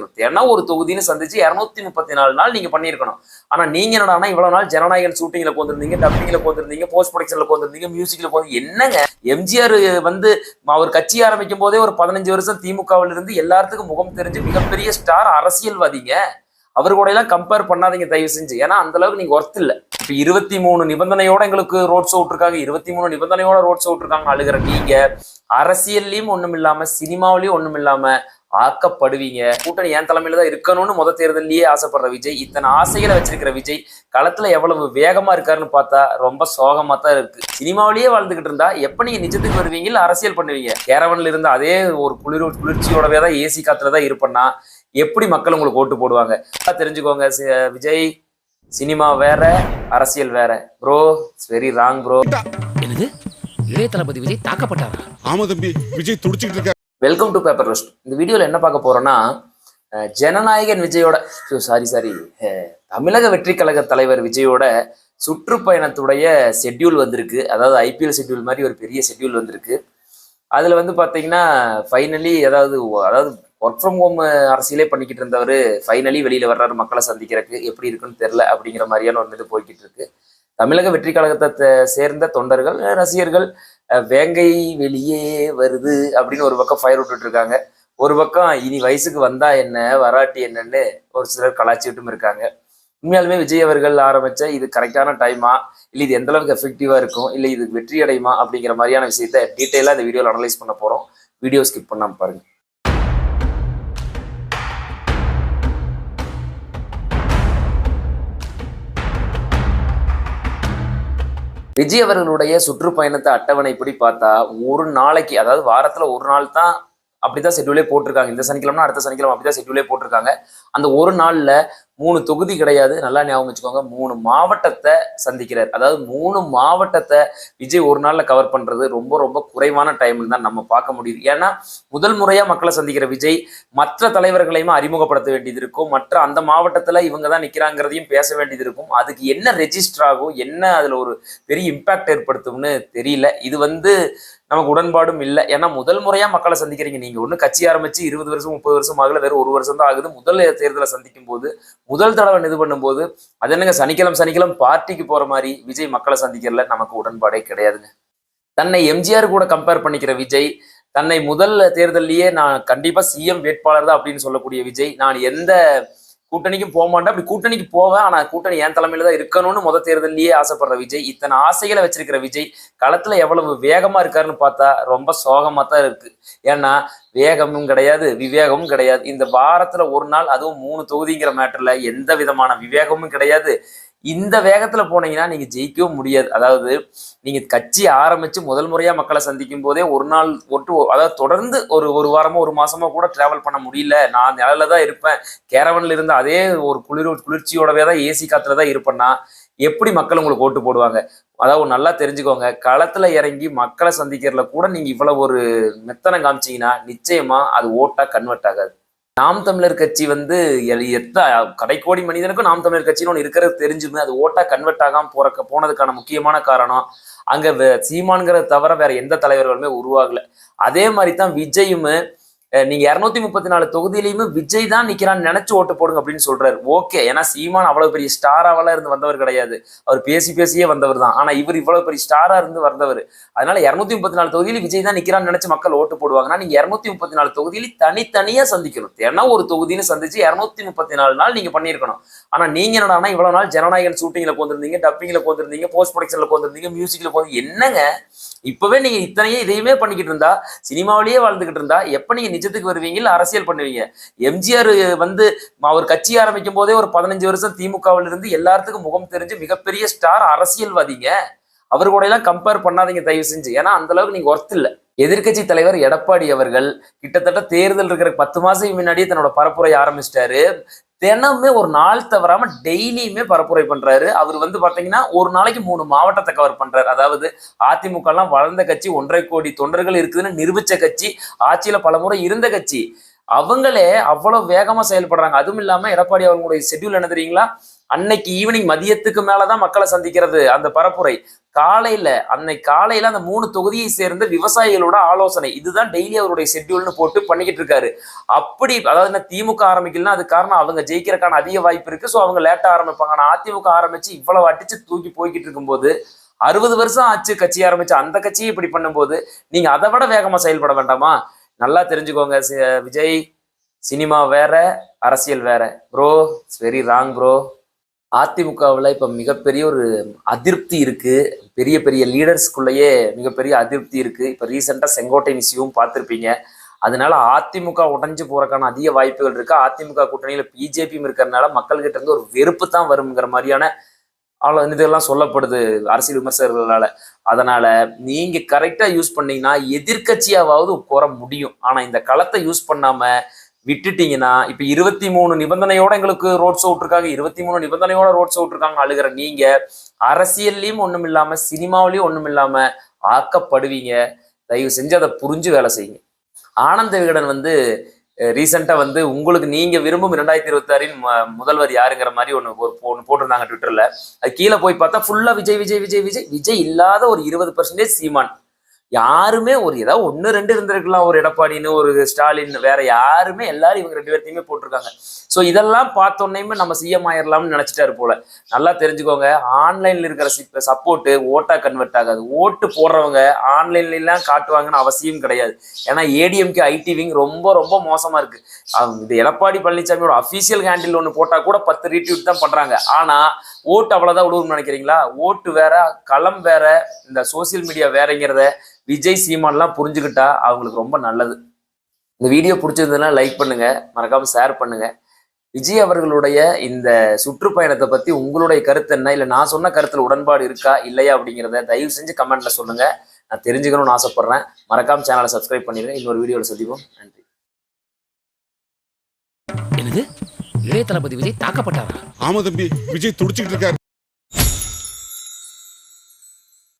ஏன்னா ஒரு தொகுதின்னு சந்திச்சு இரநூத்தி முப்பத்தி நாலு நாள் நீங்க பண்ணியிருக்கணும். ஆனா நீங்க என்னடா இவ்வளவு நாள் ஜனநாயகன் ஷூட்டிங்ல போந்திருந்தீங்க டப்பிங்ல போந்திருந்தீங்க போஸ்ட் ப்ரொடக்ஷன்ல போந்திருந்தீங்க மியூசிக்ல போந்து என்னங்க? எம்ஜிஆர் வந்து அவர் கட்சி ஆரம்பிக்கும் போதே ஒரு பதினஞ்சு வருஷம் திமுகவில் இருந்து எல்லாத்துக்கும் முகம் தெரிஞ்சு மிகப்பெரிய ஸ்டார் அரசியல்வாதிங்க. அவர் கூட எல்லாம் கம்பேர் பண்ணாதீங்க தயவு செஞ்சு. ஏன்னா அந்த அளவுக்கு நீங்க ஒர்த் இல்லை. இப்போ இருபத்தி மூணு நிபந்தனையோட எங்களுக்கு ரோட் ஷோ விட்டுருக்காங்க. இருபத்தி மூணு நிபந்தனையோட ரோட் ஷோ விட்டுருக்காங்க அழுகிற நீங்க. அரசியல்லையும் ஒன்றும் இல்லாம சினிமாவிலையும் ஒன்றும் இல்லாம ஆக்கப்படுவீங்க. கூட்டணி என் தலைமையில தான் இருக்கணும்னு முத தேர்தலையே ஆசைப்படுற விஜய் இத்தனை ஆசைகளை வச்சிருக்கிற விஜய் களத்துல எவ்வளவு வேகமா இருக்காருன்னு பார்த்தா ரொம்ப சோகமா தான் இருக்கு. சினிமாவிலேயே வாழ்ந்துகிட்டு இருந்தா எப்ப நீங்க நிஜத்துக்கு வருவீங்க இல்ல அரசியல் பண்ணுவீங்க? கேரவன்ல இருந்த அதே ஒரு குளிர் குளிர்ச்சியோடவே தான் ஏசி காத்துல தான் இருப்பேன்னா எப்படி மக்கள் உங்களுக்கு ஓட்டு போடுவாங்க? தெரிஞ்சுக்கோங்க விஜய் சினிமா வேற அரசியல் வேற. Bro it's very wrong bro என்னது? இளைய தளபதி விஜய் தாக்கப்பட்டாரா? ஆமா தம்பி விஜய் துடிச்சுக்கிட்டு இருக்க வெல்கம் டு பேப்பர் ரோஸ்ட் இந்த வீடியோவில் என்ன பார்க்க போறோம்னா ஜனநாயகன் விஜயோட சாரி சாரி தமிழக வெற்றி கழக தலைவர் விஜயோட சுற்றுப்பயணத்துடைய ஷெட்யூல் வந்திருக்கு. அதாவது ஐபிஎல் ஷெட்யூல் மாதிரி ஒரு பெரிய ஷெட்யூல் வந்திருக்கு. அதில் வந்து பார்த்தீங்கன்னா ஃபைனலி அதாவது அதாவது ஒர்க் ஃப்ரம் ஹோம் அரசியலே பண்ணிக்கிட்டு இருந்தவர் ஃபைனலி வெளியில் வர்றாரு மக்களை சந்திக்கிறதுக்கு எப்படி இருக்குன்னு தெரில அப்படிங்கிற மாதிரியான ஒரு இது போய்கிட்டு இருக்கு. தமிழக வெற்றி கழகத்தை சேர்ந்த தொண்டர்கள் ரசிகர்கள் வேங்கை வெளியே வருது அப்படின்னு ஒரு பக்கம் ஃபயர் விட்டுட்டு இருக்காங்க. ஒரு பக்கம் இனி வயசுக்கு வந்தா என்ன வராட்டி என்னன்னு ஒரு சிலர் கலாச்சிட்டும் இருக்காங்க. உண்மையாலுமே விஜய் அவர்கள் ஆரம்பிச்ச இது கரெக்டான டைமா இல்லை இது எந்த அளவுக்கு எஃபெக்டிவா இருக்கும்? இல்லை இது வெற்றி அடையுமா அப்படிங்கிற மாதிரியான விஷயத்த டீட்டெயிலாக இந்த வீடியோவில் அனலைஸ் பண்ண போறோம். வீடியோ ஸ்கிப் பண்ணாமல் பாருங்க. விஜய் அவர்களுடைய சுற்றுப்பயணத்தை அட்டவணைப்படி பார்த்தா ஒரு நாளைக்கு அதாவது வாரத்துல ஒரு நாள் தான் அப்படிதான் ஷெட்யூலே போட்டிருக்காங்க. இந்த சனிக்கிழமை அடுத்த சனிக்கிழமை அப்படிதான் ஷெட்யூலே போட்டிருக்காங்க. அந்த ஒரு நாள்ல மூணு தொகுதி கிடையாது. நல்லா ஞாபகம் வச்சுக்கோங்க. மூணு மாவட்டத்தை சந்திக்கிறார். அதாவது மூணு மாவட்டத்தை விஜய் ஒரு நாள்ல கவர் பண்றது ரொம்ப ரொம்ப குறைவான டைம்ல தான் நம்ம பார்க்க முடியுது. ஏன்னா முதல் முறையா மக்களை சந்திக்கிற விஜய் மற்ற தலைவர்களையும் அறிமுகப்படுத்த வேண்டியது இருக்கும். மற்ற அந்த மாவட்டத்துல இவங்க தான் நிக்கிறாங்கிறதையும் பேச வேண்டியது இருக்கும். அதுக்கு என்ன ரெஜிஸ்டர் ஆகும்? என்ன அதுல ஒரு பெரிய இம்பாக்ட் ஏற்படுத்தும்னு தெரியல. இது வந்து நமக்கு உடன்பாடும் இல்லை. ஏன்னா முதல் முறையாக மக்களை சந்திக்கிறீங்க. நீங்கள் ஒன்று கட்சி ஆரம்பிச்சு இருபது வருஷம் முப்பது வருஷம் ஆகல வெறும் ஒரு வருஷம் தான் ஆகுது. முதல் தேர்தலை சந்திக்கும் போது முதல் தடவை இது பண்ணும்போது அது என்னங்க சனிக்கிழமை சனிக்கிழமை பார்ட்டிக்கு போகிற மாதிரி விஜய் மக்களை சந்திக்கிறதுல நமக்கு உடன்பாடே கிடையாதுங்க. தன்னை எம்ஜிஆர் கூட கம்பேர் பண்ணிக்கிற விஜய் தன்னை முதல் தேர்தல்லையே நான் கண்டிப்பாக சிஎம் வேட்பாளர் தான் அப்படின்னு சொல்லக்கூடிய விஜய் நான் எந்த கூட்டணிக்கும் போக மாட்டேன். அப்படி கூட்டணிக்கு போவேன். ஆனா கூட்டணி என் தலைமையில தான் இருக்கணும்னு முத தேர்தலையே ஆசைப்படுற விஜய் இத்தனை ஆசைகளை வச்சிருக்கிற விஜய் களத்துல எவ்வளவு வேகமா இருக்காருன்னு பார்த்தா ரொம்ப சோகமா தான் இருக்கு. ஏன்னா வேகமும் கிடையாது விவேகமும் கிடையாது. இந்த வாரத்துல ஒரு நாள் அதுவும் மூணு தொகுதிங்கிற மேட்டர்ல எந்த விதமான விவேகமும் கிடையாது. இந்த வேகத்துல போனீங்கன்னா நீங்க ஜெயிக்கவும் முடியாது. அதாவது நீங்க கட்சி ஆரம்பிச்சு முதல் முறையா மக்களை சந்திக்கும் போதே ஒரு நாள் ஒட்டு அதாவது தொடர்ந்து ஒரு ஒரு வாரமோ ஒரு மாசமோ கூட டிராவல் பண்ண முடியல. நான் நிழல தான் இருப்பேன். கேரவன்ல இருந்த அதே ஒரு குளிர் குளிர்ச்சியோடவே தான் ஏசி காத்துல தான் இருப்பேன்னா எப்படி மக்கள் உங்களுக்கு ஓட்டு போடுவாங்க? அதாவது நல்லா தெரிஞ்சுக்கோங்க. களத்துல இறங்கி மக்களை சந்திக்கிறதுல கூட நீங்க இவ்வளவு ஒரு மெத்தனம் காமிச்சீங்கன்னா நிச்சயமா அது ஓட்டா கன்வெர்ட் ஆகாது. நாம் தமிழர் கட்சி வந்து எத்த கடைக்கோடி மனிதனுக்கும் நாம் தமிழர் கட்சின்னு ஒன்று இருக்கிறது தெரிஞ்சுமே அது ஓட்டா கன்வெர்ட் ஆகாம போறக்க போனதுக்கான முக்கியமான காரணம். அங்க சீமான்கிறத தவிர வேற எந்த தலைவர்களுமே உருவாகல. அதே மாதிரி தான் விஜயும் நீங்க இருநூத்தி முப்பத்தி நாலு தொகுதியிலையுமே விஜய் தான் நிக்கிறான்னு நினைச்சு ஓட்டு போடுங்க அப்படின்னு சொல்றாரு. ஓகே ஏன்னா சீமான் அவ்வளவு பெரிய ஸ்டாராவெல்லாம் இருந்து வந்தவர் கிடையாது. அவர் பேசி பேசியே வந்தவர் தான். ஆனா இவர் இவ்வளவு பெரிய ஸ்டாரா இருந்து வந்தவர். அதனால இருநூத்தி முப்பத்தி நாலு தொகுதியில விஜய் தான் நிக்கிறான்னு நினைச்சு மக்கள் ஓட்டு போடுவாங்கன்னா நீங்க இருநூத்தி முப்பத்தி நாலு தொகுதியில தனித்தனியா சந்திக்கணும். ஏன்னா ஒரு தொகுதின்னு சந்திச்சு இருநூத்தி முப்பத்தி நாலு நாள் நீங்க பண்ணியிருக்கணும். ஆனா நீங்க என்னடா இவ்வளவு நாள் ஜனநாயகன் ஷூட்டிங்ல போந்திருந்தீங்க டப்பிங்ல போந்திருந்தீங்க போஸ்ட் ப்ரொடக்ஷன்ல போந்திருந்தீங்க மியூசிக்ல போந்து என்னங்க? இப்பவே நீங்க இத்தனையே இதையுமே பண்ணிக்கிட்டு இருந்தா சினிமாவிலேயே வாழ்ந்துகிட்டு இருந்தா எப்ப நீங்க நிஜத்துக்கு வருவீங்க இல்ல அரசியல் பண்ணுவீங்க? எம்ஜிஆர் வந்து அவர் கட்சி ஆரம்பிக்கும் போதே ஒரு பதினஞ்சு வருஷம் திமுகவில் இருந்து எல்லாத்துக்கும் முகம் தெரிஞ்சு மிகப்பெரிய ஸ்டார் அரசியல்வாதிங்க. அவர் கூட எல்லாம் கம்பேர் பண்ணாதீங்க தயவு செஞ்சு. ஏன்னா அந்த அளவுக்கு நீங்க ஒர்த் இல்ல. எதிர்க்கட்சி தலைவர் எடப்பாடி அவர்கள் கிட்டத்தட்ட தேர்தல் இருக்கிற பத்து மாசம் முன்னாடியே தன்னோட பரப்புரை ஆரம்பிச்சிட்டாரு. தினமே ஒரு நாள் தவறாம டெய்லியுமே பரப்புரை பண்றாரு. அவர் வந்து பாத்தீங்கன்னா ஒரு நாளைக்கு மூணு மாவட்டத்தை கவர் பண்றாரு. அதாவது அதிமுக எல்லாம் வளர்ந்த கட்சி ஒன்றரை கோடி தொண்டர்கள் இருக்குதுன்னு நிரூபிச்ச கட்சி ஆட்சியில பலமுறை இருந்த கட்சி. அவங்களே அவ்வளவு வேகமா செயல்படுறாங்க. அதுவும் இல்லாம எடப்பாடி அவங்களுடைய ஷெட்யூல் என்ன தெரியுங்களா? அன்னைக்கு ஈவினிங் மதியத்துக்கு மேலதான் மக்களை சந்திக்கிறது அந்த பரப்புரை. காலையில அன்னைக்கு காலையில அந்த மூணு தொகுதியை சேர்ந்த விவசாயிகளோட ஆலோசனை. இதுதான் டெய்லி அவருடைய ஷெட்யூல்னு போட்டு பண்ணிக்கிட்டு இருக்காரு. அப்படி அதாவது என்ன திமுக ஆரம்பிக்கலாம் அது காரணம் அவங்க ஜெயிக்கிறக்கான அதிக வாய்ப்பு இருக்கு. ஸோ அவங்க லேட்டா ஆரம்பிப்பாங்க. ஆனால் அதிமுக ஆரம்பிச்சு இவ்வளவு அடிச்சு தூக்கி போய்கிட்டு இருக்கும்போது அறுபது வருஷம் ஆச்சு கட்சி ஆரம்பிச்சு அந்த கட்சியை இப்படி பண்ணும்போது நீங்க அதை விட வேகமா செயல்பட வேண்டாமா? நல்லா தெரிஞ்சுக்கோங்க விஜய். சினிமா வேற அரசியல் வேற. Bro it's very wrong bro அதிமுகவில் இப்போ மிகப்பெரிய ஒரு அதிருப்தி இருக்குது பெரிய பெரிய லீடர்ஸ்குள்ளேயே மிகப்பெரிய அதிருப்தி இருக்குது இப்போ ரீசெண்டாக செங்கோட்டை இஷ்யூவும் பார்த்துருப்பீங்க. அதனால அதிமுக உடைஞ்சு போறதுக்கான அதிக வாய்ப்புகள் இருக்கு. அதிமுக கூட்டணியில பிஜேபியும் இருக்கிறதுனால மக்கள்கிட்ட இருந்து ஒரு வெறுப்பு தான் வருங்கிற மாதிரியான ஆள இதெல்லாம் சொல்லப்படுது அரசியல் விமர்சகர்களால. அதனால நீங்க கரெக்டா யூஸ் பண்ணீங்கன்னா எதிர்கட்சியாவது கோர முடியும். ஆனா இந்த களத்தை யூஸ் பண்ணாம விட்டுட்டீங்கன்னா இப்ப இருபத்தி மூணு நிபந்தனையோட எங்களுக்கு ரோட் ஷோ விட்டுருக்காங்க இருபத்தி மூணு நிபந்தனையோட ரோட் ஷோ விட்டுருக்காங்க அழுகிற நீங்க அரசியல்லையும் ஒண்ணும் இல்லாம சினிமாவிலையும் ஒண்ணும் இல்லாம ஆக்கப்படுவீங்க. தயவு செஞ்சு அதை புரிஞ்சு வேலை செய்யுங்க. ஆனந்த விகடன் வந்து ரீசெண்டா வந்து உங்களுக்கு நீங்க விரும்பும் இரண்டாயிரத்தி இருபத்தாறின் முதல்வர் யாருங்கிற மாதிரி ஒன்று ஒரு ஒன்று போட்டிருந்தாங்க ட்விட்டர்ல அது கீழே போய் பார்த்தா ஃபுல்லா விஜய் விஜய் விஜய் விஜய் விஜய் இல்லாத ஒரு இருபது பர்சன்டேஜ் சீமான். யாருமே ஒரு ஏதாவது ஒன்று ரெண்டு இருந்திருக்கலாம். ஒரு எடப்பாடின்னு ஒரு ஸ்டாலின் வேற யாருமே எல்லாரும் இவங்க ரெண்டு பேர்த்தையுமே போட்டிருக்காங்க. ஸோ இதெல்லாம் பார்த்தோன்னே நம்ம சிஎம் ஆயிரலாம்னு நினைச்சிட்டாரு போல. நல்லா தெரிஞ்சுக்கோங்க. ஆன்லைனில் இருக்கிற சிப் சப்போர்ட்டு ஓட்டாக கன்வெர்ட் ஆகாது. ஓட்டு போடுறவங்க ஆன்லைன்லாம் காட்டுவாங்கன்னு அவசியம் கிடையாது. ஏன்னா ஏடிஎம்கே ஐடி விங் ரொம்ப ரொம்ப மோசமாக இருக்குது இது எடப்பாடி பழனிசாமியோட அஃபீஷியல் ஹேண்டில் ஒன்று போட்டால் கூட பத்து ரீட்வீட் தான் பண்ணுறாங்க ஆனால் ஓட்டு அவ்வளோதான் விடுவோம்னு நினைக்கிறீங்களா? ஓட்டு வேற களம் வேற இந்த சோசியல் மீடியா வேறங்கிறத விஜய் சீமான்லாம் புரிஞ்சுக்கிட்டா அவங்களுக்கு ரொம்ப நல்லது. இந்த வீடியோ பிடிச்சிருந்ததுன்னா லைக் பண்ணுங்க. மறக்காம ஷேர் பண்ணுங்க. விஜய் அவர்களுடைய இந்த சுற்றுப்பயணத்தை பத்தி உங்களுடைய கருத்து என்ன? இல்ல நான் சொன்ன கருத்துல உடன்பாடு இருக்கா? இல்லையா அப்படிங்கிறத தயவு செஞ்சு கமெண்ட்ல சொல்லுங்க. நான் தெரிஞ்சுக்கணும்னு ஆசைப்படுறேன். மறக்காம சேனலை சப்ஸ்கிரைப் பண்ணிடுங்க. இன்னொரு வீடியோவில் சந்திப்போம். நன்றி. என்னது? இளைய தளபதி விஜய் தாக்கப்பட்டாரா? ஆமா தம்பி. விஜய் துடிச்சுக்கிட்டு இருக்காரு.